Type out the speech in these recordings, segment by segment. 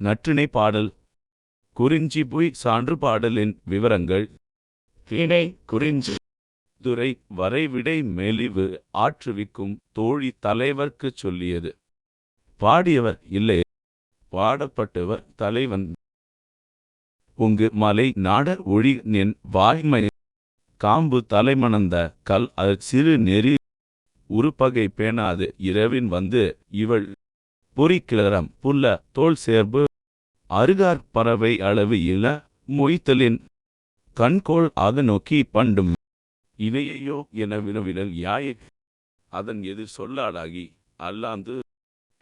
நற்றிணை பாடல். குறிஞ்சிபுய் சான்று பாடலின் விவரங்கள். திணை குறிஞ்சி. துரை வரைவிடை மெலிவு ஆற்றுவிக்கும் தோழி தலைவர்க்குச் சொல்லியது. பாடியவர் இல்லை. பாடப்பட்டவர் தலைவன். உங்கு மலை நாடர் ஒழி நின் வாய்மை. காம்பு தலைமணந்த கல் அது சிறு நெறி. உருப்பகை பேணாது இரவின் வந்து இவள். பொறிக்கிளரம் புல்ல தோல் சேர்ப்பு அருகார் பறவை அளவு இல மொய்த்தலின் கண்கோள் ஆக நோக்கி பண்டும். இணையையோ என வினவினல் யாயே? அதன் எதிர் சொல்லாடாகி? அல்லாந்து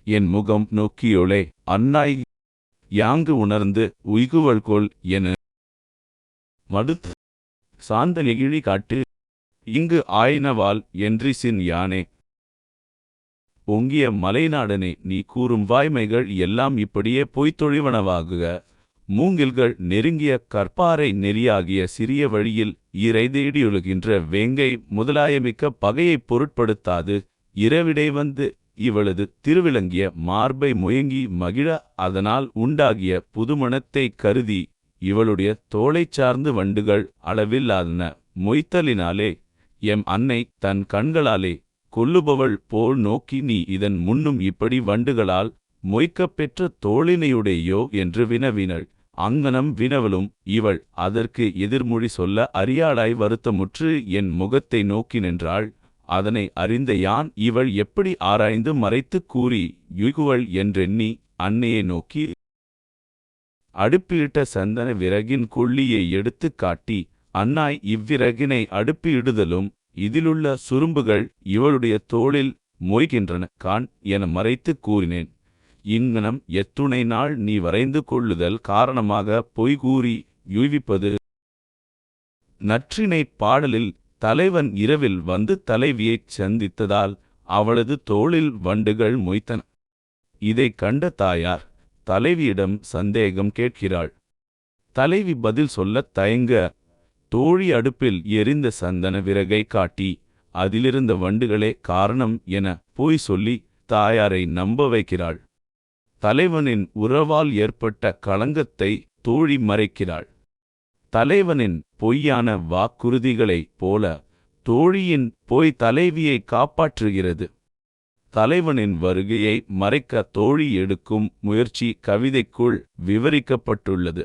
என் முகம் நோக்கியோளே அன்னாய் யாங்கு உணர்ந்து உய்குவல் கோள் என மடுத்து சாந்த நெகிழி காட்டு இங்கு ஆயினவால் என்றிசின் யானே? ஒங்கிய மலைநாடனே நீ கூறும் வாய்மைகள் எல்லாம் இப்படியே பொய்த்தொழிவனவாகுக. மூங்கில்கள் நெருங்கிய கற்பாறை நெறியாகிய சிறிய வழியில் இறை தேடியொழுகின்ற வேங்கை முதலாயமிக்க பகையைப் பொருட்படுத்தாது. இரவிடை வந்து இவளது திருவிளங்கிய மார்பை முயங்கி மகிழ அதனால் உண்டாகிய புதுமணத்தை கருதி இவளுடைய தோளைச் சார்ந்து வண்டுகள் அளவில்லாதன. மொய்த்தலினாலே எம் அன்னை தன் கண்களாலே கொல்லுபவள் போல் நோக்கி நீ இதன் முன்னும் இப்படி வண்டுகளால் மொய்க்கப் பெற்ற தோளினையுடையோ என்று வினவினள். அங்கனம் வினவலும் இவள் அதற்கு எதிர்மொழி சொல்ல அறியாளாய் வருத்தமுற்று என் முகத்தை நோக்கி நின்றாள். அதனை அறிந்த யான் இவள் எப்படி ஆராய்ந்து மறைத்துக் கூறி யுகுவள் என்றெண்ணி அன்னையை நோக்கி அடுப்பிலிட்ட சந்தன விறகின் கொள்ளியை எடுத்துக் காட்டி அன்னாய் இவ்விறகினை அடுப்பியிடுதலும் இதிலுள்ள சுரும்புகள் இவளுடைய தோளில் மொய்கின்றன. கான் என மறைத்துக் கூறினேன். இங்ஙனம் எத்துணை நாள் நீ வரைந்து கொள்ளுதல் காரணமாக பொய் கூறி யுய்விப்பது நற்றினை பாடலில் தலைவன் இரவில் வந்து தலைவியைச் சந்தித்ததால் அவளது தோளில் வண்டுகள் மொய்த்தன. இதைக் கண்ட தாயார் தலைவியிடம் சந்தேகம் கேட்கிறாள். தலைவி பதில் சொல்லத் தயங்க தோழி அடுப்பில் எரிந்த சந்தன விறகை காட்டி அதிலிருந்த வண்டுகளே காரணம் என பொய் சொல்லி தாயாரை நம்ப வைக்கிறாள். தலைவனின் உறவால் ஏற்பட்ட களங்கத்தை தோழி மறைக்கிறாள். தலைவனின் பொய்யான வாக்குறுதிகளைப் போல தோழியின் பொய் தலைவியை காப்பாற்றுகிறது. தலைவனின் வருகையை மறைக்க தோழி எடுக்கும் முயற்சி கவிதைக்குள் விவரிக்கப்பட்டுள்ளது.